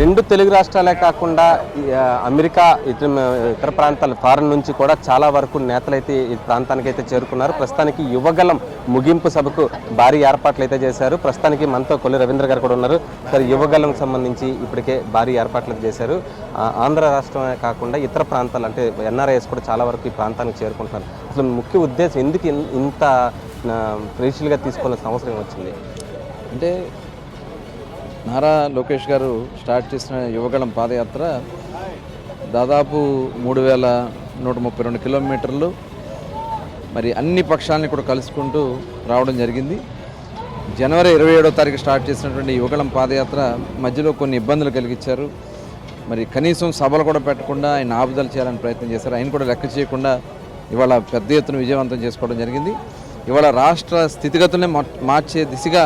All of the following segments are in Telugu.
రెండు తెలుగు రాష్ట్రాలే కాకుండా అమెరికా ఇతర ఇతర ప్రాంతాల ఫారెన్ నుంచి కూడా చాలా వరకు నేతలైతే ఈ ప్రాంతానికి అయితే చేరుకున్నారు. ప్రస్తుతానికి యువగలం ముగింపు సభకు భారీ ఏర్పాట్లు అయితే చేశారు. ప్రస్తుతానికి మనతో కొల్లి రవీంద్ర గారు కూడా ఉన్నారు. సార్ యువగలం సంబంధించి ఇప్పటికే భారీ ఏర్పాట్లు చేశారు. ఆంధ్ర రాష్ట్రమే కాకుండా ఇతర ప్రాంతాలు అంటే ఎన్ఆర్ఐఎస్ కూడా చాలా వరకు ఈ ప్రాంతానికి చేరుకుంటున్నారు. అసలు ముఖ్య ఉద్దేశం ఎందుకు ఇంత ప్రేషులుగా తీసుకోవాల్సిన అవసరం వచ్చింది? అంటే నారా లోకేష్ గారు స్టార్ట్ చేసిన యువగళం పాదయాత్ర దాదాపు మూడు వేల నూట ముప్పై రెండు కిలోమీటర్లు. మరి అన్ని పక్షాలని కూడా కలుసుకుంటూ రావడం జరిగింది. జనవరి ఇరవై ఏడో తారీఖు స్టార్ట్ చేసినటువంటి యువగళం పాదయాత్ర మధ్యలో కొన్ని ఇబ్బందులు కలిగించారు. మరి కనీసం సభలు కూడా పెట్టకుండా ఆయన ఆపుదల చేయాలని ప్రయత్నం చేశారు. ఆయన కూడా లెక్క చేయకుండా ఇవాళ పెద్ద ఎత్తున విజయవంతం చేసుకోవడం జరిగింది. ఇవాళ రాష్ట్ర స్థితిగతులనే మార్చే దిశగా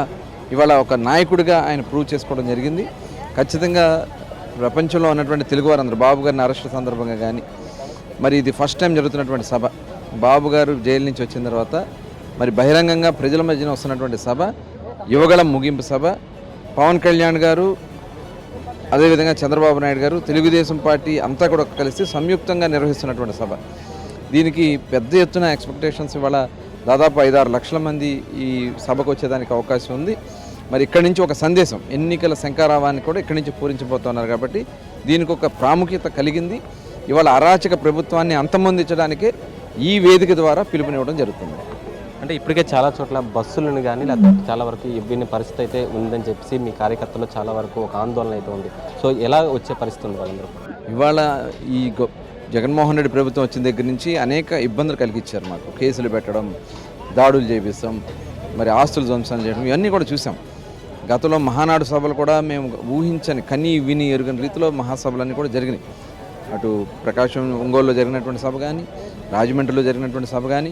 ఇవాళ ఒక నాయకుడిగా ఆయన ప్రూవ్ చేసుకోవడం జరిగింది. ఖచ్చితంగా ప్రపంచంలో ఉన్నటువంటి తెలుగువారందరూ బాబు గారిని అరెస్ట్ సందర్భంగా కానీ మరి ఇది ఫస్ట్ టైం జరుగుతున్నటువంటి సభ. బాబు గారు జైలు నుంచి వచ్చిన తర్వాత మరి బహిరంగంగా ప్రజల మధ్యన వస్తున్నటువంటి సభ యువగళం ముగింపు సభ. పవన్ కళ్యాణ్ గారు అదేవిధంగా చంద్రబాబు నాయుడు గారు తెలుగుదేశం పార్టీ అంతా కూడా కలిసి సంయుక్తంగా నిర్వహిస్తున్నటువంటి సభ. దీనికి పెద్ద ఎత్తున ఎక్స్పెక్టేషన్స్ ఇవాళ దాదాపు ఐదారు లక్షల మంది ఈ సభకు వచ్చేదానికి అవకాశం ఉంది. మరి ఇక్కడి నుంచి ఒక సందేశం. ఎన్నికల శంకారావాన్ని కూడా ఇక్కడి నుంచి పూరించబోతున్నారు కాబట్టి దీనికి ఒక ప్రాముఖ్యత కలిగింది. ఇవాళ అరాచక ప్రభుత్వాన్ని అంతమొందించడానికే ఈ వేదిక ద్వారా పిలుపునివ్వడం జరుగుతుంది. అంటే ఇప్పటికే చాలా చోట్ల బస్సులను కానీ లేకపోతే చాలా వరకు ఇబ్బంది పరిస్థితి అయితే ఉందని చెప్పేసి మీ కార్యకర్తలు చాలా వరకు ఒక ఆందోళన అయితే ఉంది. సో ఎలా వచ్చే పరిస్థితి ఉంది వాళ్ళందరూ? ఇవాళ ఈ గొ- జగన్మోహన్ రెడ్డి ప్రభుత్వం వచ్చిన దగ్గర నుంచి అనేక ఇబ్బందులు కలిగించారు మాకు. కేసులు పెట్టడం దాడులు చేపిస్తాం మరి ఆస్తులు ధ్వంసం చేయడం ఇవన్నీ కూడా చూసాం. గతంలో మహానాడు సభలు కూడా మేము ఊహించని కనీ విని ఎరుగని రీతిలో మహాసభలన్నీ కూడా జరిగినాయి. అటు ప్రకాశం ఒంగోలులో జరిగినటువంటి సభ కానీ రాజమండ్రిలో జరిగినటువంటి సభ కానీ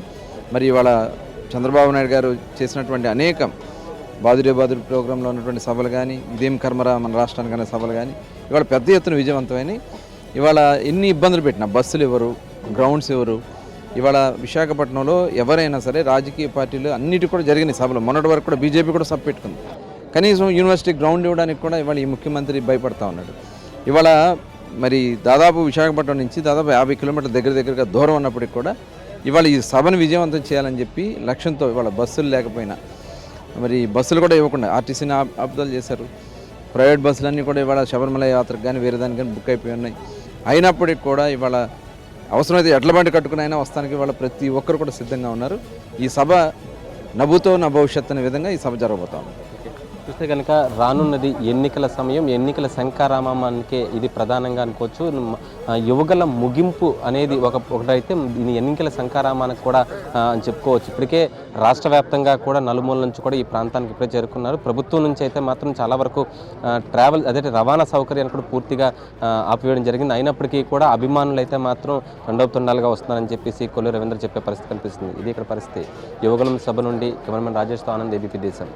మరి ఇవాళ చంద్రబాబు నాయుడు గారు చేసినటువంటి అనేక బాదురే బాదురు ప్రోగ్రాంలో ఉన్నటువంటి సభలు కానీ ఇదేం కర్మరా మన రాష్ట్రానికి అనే సభలు కానీ ఇవాళ పెద్ద ఎత్తున విజయవంతమైన ఇవాళ ఎన్ని ఇబ్బందులు పెట్టినా బస్సులు ఎవరు గ్రౌండ్స్ ఎవరు ఇవాళ విశాఖపట్నంలో ఎవరైనా సరే రాజకీయ పార్టీలు అన్నిటి కూడా జరిగినాయి సభలు. మొన్నటి వరకు కూడా బీజేపీ కూడా సభ పెట్టుకుంది. కనీసం యూనివర్సిటీ గ్రౌండ్ ఇవ్వడానికి కూడా ఇవాళ ఈ ముఖ్యమంత్రి భయపడతా ఉన్నాడు. ఇవాళ మరి దాదాపు విశాఖపట్నం నుంచి దాదాపు యాభై కిలోమీటర్ల దగ్గర దగ్గరగా దూరం ఉన్నప్పటికి కూడా ఇవాళ ఈ సభను విజయవంతం చేయాలని చెప్పి లక్ష్యంతో ఇవాళ బస్సులు లేకపోయినా మరి బస్సులు కూడా ఇవ్వకుండా ఆర్టీసీని అబ్దాలు చేశారు. ప్రైవేట్ బస్సులన్నీ కూడా ఇవాళ శబరిమల యాత్రకు కానీ వేరే దానికి కానీ బుక్ అయిపోయి ఉన్నాయి. అయినప్పటికి కూడా ఇవాళ అవసరమైతే ఎడ్ల బండి కట్టుకుని అయినా వస్తానికి ఇవాళ ప్రతి ఒక్కరు కూడా సిద్ధంగా ఉన్నారు. ఈ సభ నవ్వుతో నా భవిష్యత్ అనే విధంగా ఈ సభ జరగబోతా ఉంది. చూస్తే కనుక రానున్నది ఎన్నికల సమయం ఎన్నికల శంకారామానికే ఇది ప్రధానంగా అనుకోవచ్చు. యువగల ముగింపు అనేది ఒక ఒకటైతే దీని ఎన్నికల శంకారామానికి కూడా అని చెప్పుకోవచ్చు. ఇప్పటికే రాష్ట్ర వ్యాప్తంగా కూడా నలుమూల నుంచి కూడా ఈ ప్రాంతానికి ఇప్పుడే చేరుకున్నారు. ప్రభుత్వం నుంచి అయితే మాత్రం చాలా వరకు ట్రావెల్ అదే రవాణా సౌకర్యాన్ని కూడా పూర్తిగా ఆపివేయడం జరిగింది. అయినప్పటికీ కూడా అభిమానులు అయితే మాత్రం తుండాలుగా వస్తున్నారని చెప్పేసి కొల్లు రవీంద్ర చెప్పే పరిస్థితి కనిపిస్తుంది. ఇది ఇక్కడ పరిస్థితి. యువగలం సభ నుండి కెమెరామెన్ రాజేష్తో ఆనంద్ ఏబీపీ దేశం.